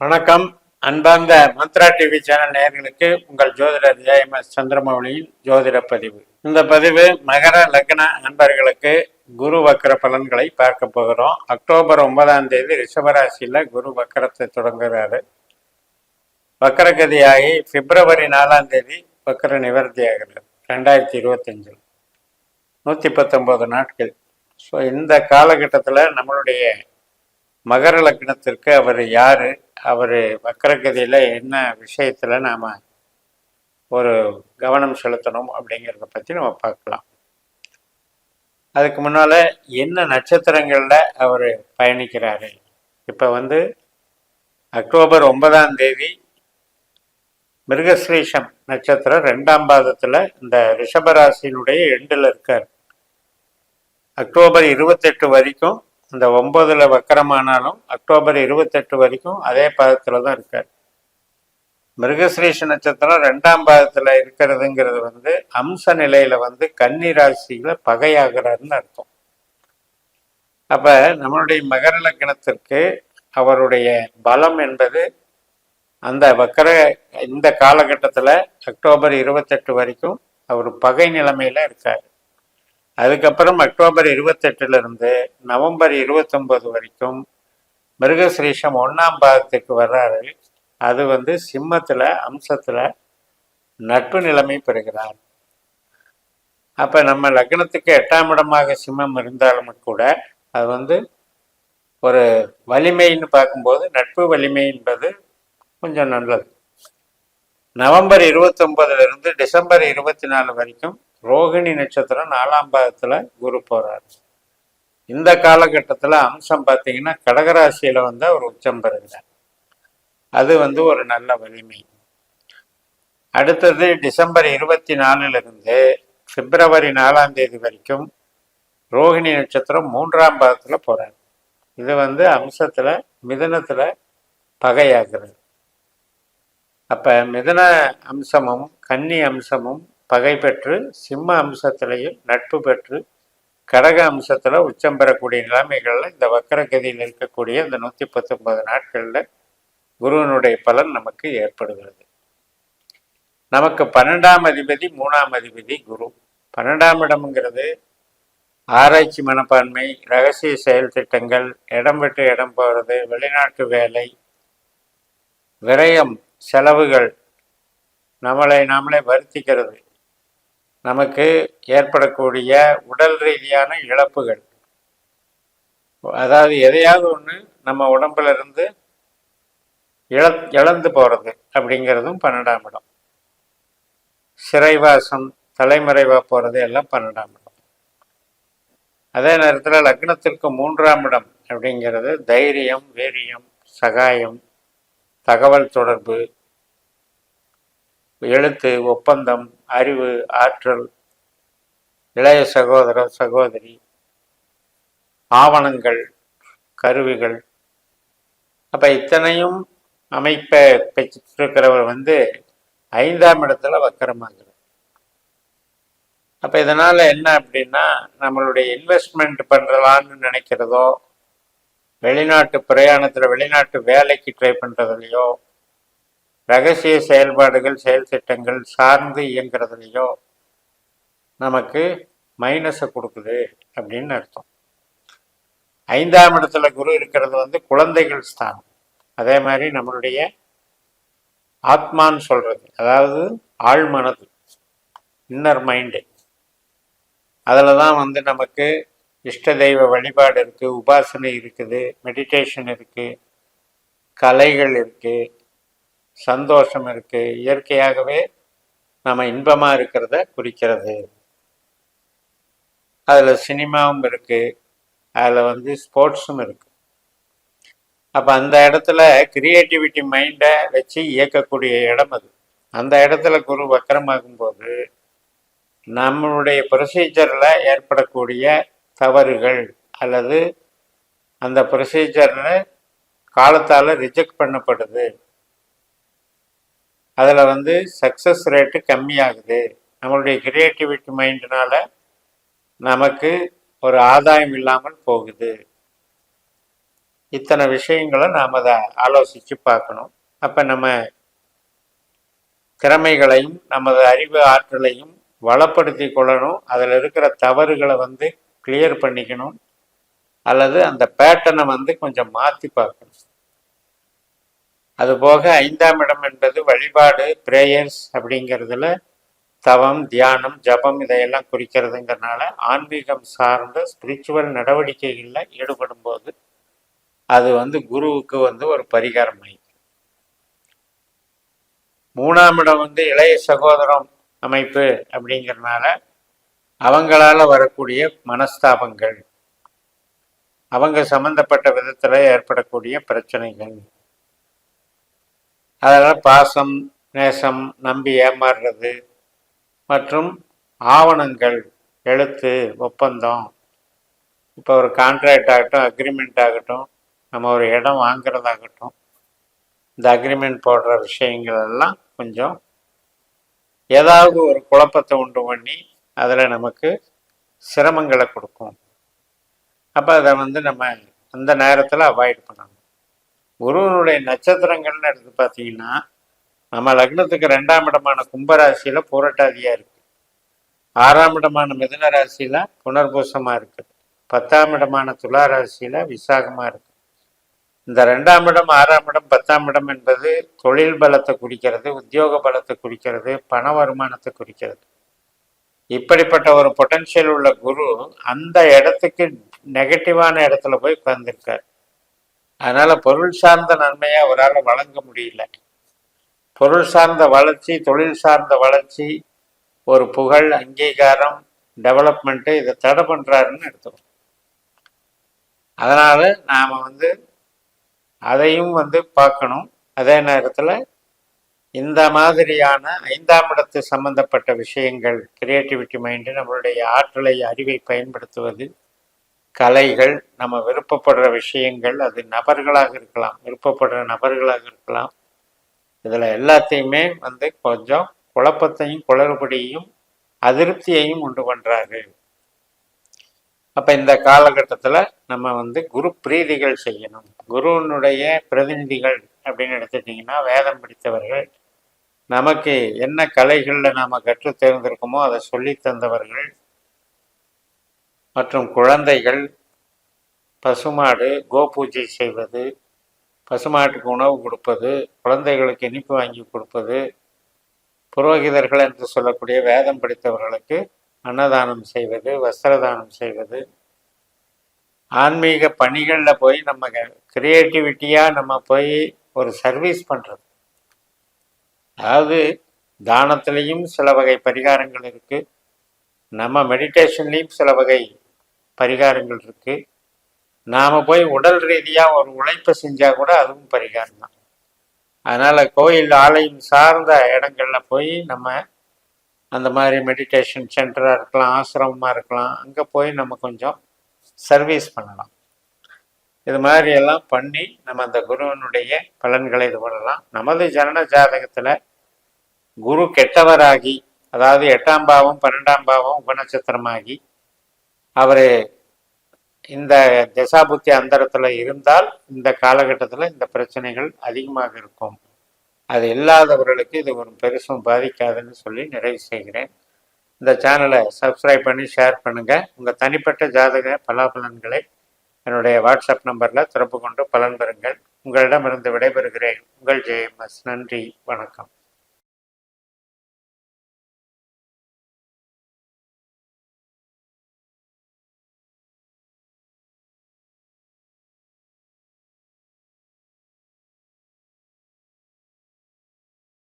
வணக்கம். அன்பார்ந்த Mantra TV channel நேயர்களுக்கு உங்கள் ஜோதிடர் எஸ் சந்திரமௌலியின் ஜோதிட பதிவு. இந்த பதிவு மகர லக்ன நண்பர்களுக்கு குரு வக்கர பலன்களை பார்க்க போகிறோம். அக்டோபர் ஒன்பதாம் தேதி ரிஷபராசியில் குரு வக்கரத்தை தொடங்குகிறாரு வக்கரகதியாகி பிப்ரவரி நாலாம் தேதி வக்கர நிவர்த்தி ஆகிறது ரெண்டாயிரத்தி இருபத்தஞ்சில். நூற்றி பத்தொம்போது நாட்கள். ஸோ இந்த காலகட்டத்தில் நம்மளுடைய மகர லக்னத்திற்கு அவர் யார்? அவர் வக்கரகதியில் என்ன விஷயத்தில் நாம் ஒரு கவனம் செலுத்தணும் அப்படிங்கிறத பற்றி நம்ம பார்க்கலாம். அதுக்கு முன்னால் என்ன நட்சத்திரங்களில் அவர் பயணிக்கிறாரு? இப்போ வந்து அக்டோபர் ஒன்பதாம் தேதி மிருகஸ்ரீஷம் நட்சத்திரம் ரெண்டாம் பாதத்தில் இந்த ரிஷபராசியினுடைய எண்டில் இருக்கார். அக்டோபர் இருபத்தெட்டு வரைக்கும் இந்த ஒன்பதுல வக்கரமானாலும் அக்டோபர் இருபத்தெட்டு வரைக்கும் அதே பாதத்தில் தான் இருக்கார். மிருகஸ்ரீஷ நட்சத்திரம் ரெண்டாம் பாதத்தில் இருக்கிறதுங்கிறது வந்து அம்ச நிலையில வந்து கன்னி ராசியில பகையாகிறாருன்னு அர்த்தம். அப்ப நம்மளுடைய மகர லக்னத்திற்கு அவருடைய பலம் என்பது அந்த வக்கர இந்த காலகட்டத்தில் அக்டோபர் இருபத்தெட்டு வரைக்கும் அவர் பகை நிலைமையில இருக்கார். அதுக்கப்புறம் அக்டோபர் இருபத்தெட்டுலேருந்து நவம்பர் இருபத்தொம்போது வரைக்கும் மிருகஸ்ரீஷம் ஒன்றாம் பாகத்துக்கு வர்றாரு. அது வந்து சிம்மத்தில் அம்சத்தில் நட்பு நிலைமை பெறுகிறார். அப்போ நம்ம லக்னத்துக்கு எட்டாம் இடமாக சிம்மம் இருந்தாலும் கூட அது வந்து ஒரு வலிமைன்னு பார்க்கும்போது நட்பு வலிமை என்பது கொஞ்சம் நல்லது. நவம்பர் இருபத்தொம்பதுலேருந்து டிசம்பர் இருபத்தி நாலு வரைக்கும் ரோகிணி நட்சத்திரம் நாலாம் பாகத்தில் குரு போகிறார் இந்த காலகட்டத்தில் அம்சம் பார்த்தீங்கன்னா கடகராசியில் வந்து அவர் உச்சம் பெறுகிறார். அது வந்து ஒரு நல்ல வலிமை. அடுத்தது டிசம்பர் இருபத்தி நாலுலேருந்து பிப்ரவரி நாலாம் தேதி வரைக்கும் ரோகிணி நட்சத்திரம் மூன்றாம் பாகத்தில் போகிறார் இது வந்து அம்சத்தில் மிதனத்தில் பகையாகிறது. அப்போ மிதன அம்சமும் கன்னி அம்சமும் பகை பெற்று சிம்ம அம்சத்திலையும் நட்பு பெற்று கடக அம்சத்தில் உச்சம் பெறக்கூடிய நிலைமைகளில் இந்த வக்கரகதியில் இருக்கக்கூடிய இந்த நூற்றி பத்தொன்பது நாட்களில் குருவனுடைய பலன் நமக்கு ஏற்படுகிறது. நமக்கு பன்னெண்டாம் அதிபதி மூணாம் அதிபதி குரு. பன்னெண்டாம் இடம்ங்கிறது ஆராய்ச்சி மனப்பான்மை ரகசிய செயல் திட்டங்கள் இடம் விட்டு இடம் போகிறது வெளிநாட்டு வேலை விரயம் செலவுகள் நம்மளை நாமளே வருத்திக்கிறது. நமக்கு ஏற்படக்கூடிய உடல் ரீதியான இழப்புகள். அதாவது எதையாவது ஒன்று நம்ம உடம்புல இருந்து இழ இழந்து போகிறது அப்படிங்கிறதும் பன்னெண்டாம் இடம். சிறைவாசம் தலைமறைவாக போகிறது எல்லாம் பன்னெண்டாம் இடம். அதே நேரத்தில் லக்னத்திற்கு மூன்றாம் இடம் அப்படிங்கிறது தைரியம் வீரியம் சகாயம் தகவல் தொடர்பு எழுத்து ஒப்பந்தம் அறிவு ஆற்றல் இளைய சகோதர சகோதரி ஆவணங்கள் கருவிகள். அப்ப இத்தனையும் அமைப்பை பெற்றிருக்கிறவர் வந்து ஐந்தாம் இடத்துல வக்கரமாகிறது அப்ப இதனால என்ன அப்படின்னா நம்மளுடைய இன்வெஸ்ட்மெண்ட் பண்றலான்னு நினைக்கிறதோ வெளிநாட்டு பிரயாணத்துல வெளிநாட்டு வேலைக்கு ட்ரை பண்றதுலையோ ரகசிய செயல்பாடுகள் செயல் திட்டங்கள் சார்ந்து இயங்குறதுலையோ நமக்கு மைனஸை கொடுக்குது அப்படின்னு அர்த்தம். ஐந்தாம் இடத்துல குரு இருக்கிறது வந்து குழந்தைகள் ஸ்தானம். அதே மாதிரி நம்மளுடைய ஆத்மான்னு சொல்றது. அதாவது ஆழ்மனது இன்னர் மைண்டு அதில் தான் வந்து நமக்கு இஷ்ட தெய்வ வழிபாடு இருக்குது உபாசனை இருக்குது மெடிடேஷன் இருக்குது கலைகள் இருக்குது சந்தோஷம் இருக்கு. இயற்கையாகவே நம்ம இன்பமா இருக்கிறத குறிக்கிறது. அதில் சினிமாவும் இருக்கு. அதில் வந்து ஸ்போர்ட்ஸும் இருக்கு. அப்ப அந்த இடத்துல கிரியேட்டிவிட்டி மைண்டை வச்சு இயக்கக்கூடிய இடம் அது. அந்த இடத்துல குரு வக்கரமாகும் போது நம்மளுடைய ப்ரொசீஜரில் ஏற்படக்கூடிய தவறுகள் அல்லது அந்த ப்ரொசீஜர்ல காலத்தால் ரிஜெக்ட் பண்ணப்படுது. அதில் வந்து சக்ஸஸ் ரேட்டு கம்மியாகுது. நம்மளுடைய கிரியேட்டிவிட்டி மைண்டினால் நமக்கு ஒரு ஆதாயம் இல்லாமல் போகுது. இத்தனை விஷயங்களை நாம் அதை ஆலோசித்து பார்க்கணும். அப்போ நம்ம திறமைகளையும் நமது அறிவு ஆற்றலையும் வளப்படுத்தி கொள்ளணும். அதில் இருக்கிற தவறுகளை வந்து கிளியர் பண்ணிக்கணும். அல்லது அந்த பேட்டர்னை வந்து கொஞ்சம் மாற்றி பார்க்கணும். அதுபோக ஐந்தாம் இடம் என்பது வழிபாடு பிரேயர்ஸ் அப்படிங்கிறதுல தவம் தியானம் ஜபம் இதையெல்லாம் குறிக்கிறதுங்கிறனால ஆன்மீகம் சார்ந்த ஸ்பிரிச்சுவல் நடவடிக்கைகளில் ஈடுபடும் போது அது வந்து குருவுக்கு வந்து ஒரு பரிகாரம் ஆயிடும் மூணாம் இடம் வந்து இளைய சகோதரம் அமைப்பு அப்படிங்கிறனால அவங்களால வரக்கூடிய மனஸ்தாபங்கள் அவங்க சம்பந்தப்பட்ட விதத்தில் ஏற்படக்கூடிய பிரச்சனைகள். அதனால் பாசம் நேசம் நம்பி ஏமாறுறது மற்றும் ஆவணங்கள் எழுத்து ஒப்பந்தம். இப்போ ஒரு கான்ட்ராக்ட் ஆகட்டும் அக்ரிமெண்ட் ஆகட்டும் நம்ம ஒரு இடம் வாங்குறதாகட்டும் இந்த அக்ரிமெண்ட் போடுற விஷயங்கள் எல்லாம் கொஞ்சம் ஏதாவது ஒரு குழப்பத்தை உண்டு பண்ணி அதில் நமக்கு சிரமங்களை கொடுக்கும். அப்போ அதை வந்து நம்ம அந்த நேரத்தில் அவாய்ட் பண்ணணும். குருவனுடைய நட்சத்திரங்கள்னு எடுத்து பார்த்தீங்கன்னா நம்ம லக்னத்துக்கு ரெண்டாம் இடமான கும்பராசியில் பூரட்டாதியாக இருக்குது ஆறாம் இடமான மிதுன ராசியில் புனர்பூசமாக இருக்குது பத்தாம் இடமான துலா ராசியில் விசாகமாக இருக்குது இந்த ரெண்டாம் இடம் ஆறாம் இடம் பத்தாம் இடம் என்பது தொழில் பலத்தை குறிக்கிறது உத்தியோக பலத்தை குறிக்கிறது பண வருமானத்தை குறிக்கிறது. இப்படிப்பட்ட ஒரு பொட்டன்ஷியல் உள்ள குரு அந்த இடத்துக்கு நெகட்டிவான இடத்துல போய் உட்கார்ந்துருக்கார். அதனால பொருள் சார்ந்த நன்மையை அவரால் வழங்க முடியல. பொருள் சார்ந்த வளர்ச்சி தொழில் சார்ந்த வளர்ச்சி ஒரு புகழ் அங்கீகாரம் டெவலப்மெண்ட்டு இதை தடை பண்ணுறாருன்னு எடுத்துக்கணும் அதனால நாம் வந்து அதையும் வந்து பார்க்கணும். அதே நேரத்தில் இந்த மாதிரியான ஐந்தாம் இடத்து சம்பந்தப்பட்ட விஷயங்கள் கிரியேட்டிவிட்டி மைண்டு நம்மளுடைய ஆற்றலை அறிவை பயன்படுத்துவது கலைகள் நம்ம விருப்பப்படுற விஷயங்கள் அது நபர்களாக இருக்கலாம் விருப்பப்படுற நபர்களாக இருக்கலாம். இதில் எல்லாத்தையுமே வந்து கொஞ்சம் குழப்பத்தையும் குளறுபடியையும் அதிருப்தியையும் உண்டு பண்ணுறாரு அப்போ இந்த காலகட்டத்தில் நம்ம வந்து குரு பிரீதிகள் செய்யணும். குருவனுடைய பிரதிநிதிகள் அப்படின்னு எடுத்துட்டிங்கன்னா வேதம் பிடித்தவர்கள் நமக்கு என்ன கலைகளில் நாம் கற்று தேர்ந்திருக்கோமோ அதை சொல்லி தந்தவர்கள் மற்றும் குழந்தைகள் பசுமாடு கோபூஜை செய்வது பசுமாட்டுக்கு உணவு கொடுப்பது குழந்தைகளுக்கு இனிப்பு வாங்கி கொடுப்பது புரோகிதர்கள் என்று சொல்லக்கூடிய வேதம் படித்தவர்களுக்கு அன்னதானம் செய்வது வஸ்திரதானம் செய்வது. ஆன்மீக பணிகளில் போய் நம்ம கிரியேட்டிவிட்டியாக நம்ம போய் ஒரு சர்வீஸ் பண்ணுறது அதாவது தானத்திலையும் சில வகை பரிகாரங்கள் இருக்குது நம்ம மெடிடேஷன்லேயும் சில வகை பரிகாரங்கள் இருக்குது நாம் போய் உடல் ரீதியாக ஒரு உழைப்பை செஞ்சால் கூட அதுவும் பரிகாரம் தான். அதனால் கோயில் ஆலயம் சார்ந்த இடங்களில் போய் நம்ம அந்த மாதிரி மெடிடேஷன் சென்டராக இருக்கலாம் ஆசிரமமாக இருக்கலாம் அங்கே போய் நம்ம கொஞ்சம் சர்வீஸ் பண்ணலாம். இது மாதிரி எல்லாம் பண்ணி நம்ம அந்த குருவனுடைய பலன்களை இது பண்ணலாம். நமது ஜனன ஜாதகத்தில் குரு கெட்டவராகி அதாவது எட்டாம் பாவம் பன்னெண்டாம் பாவம் உபநட்சத்திரமாகி அவர் இந்த தசாபுத்தி அந்தரத்தில் இருந்தால் இந்த காலகட்டத்தில் இந்த பிரச்சனைகள் அதிகமாக இருக்கும். அது இல்லாதவர்களுக்கு இது ஒரு பெருசும் பாதிக்காதுன்னு சொல்லி நிறைவு செய்கிறேன். இந்த சேனலை சப்ஸ்கிரைப் பண்ணி ஷேர் பண்ணுங்கள் உங்கள் தனிப்பட்ட ஜாதக பலாபலன்களை என்னுடைய வாட்ஸ்அப் நம்பரில் திறப்பு கொண்டு பலன் பெறுங்கள். உங்களிடமிருந்து விடைபெறுகிறேன். உங்கள் ஜெயமஸ் நன்றி. வணக்கம்.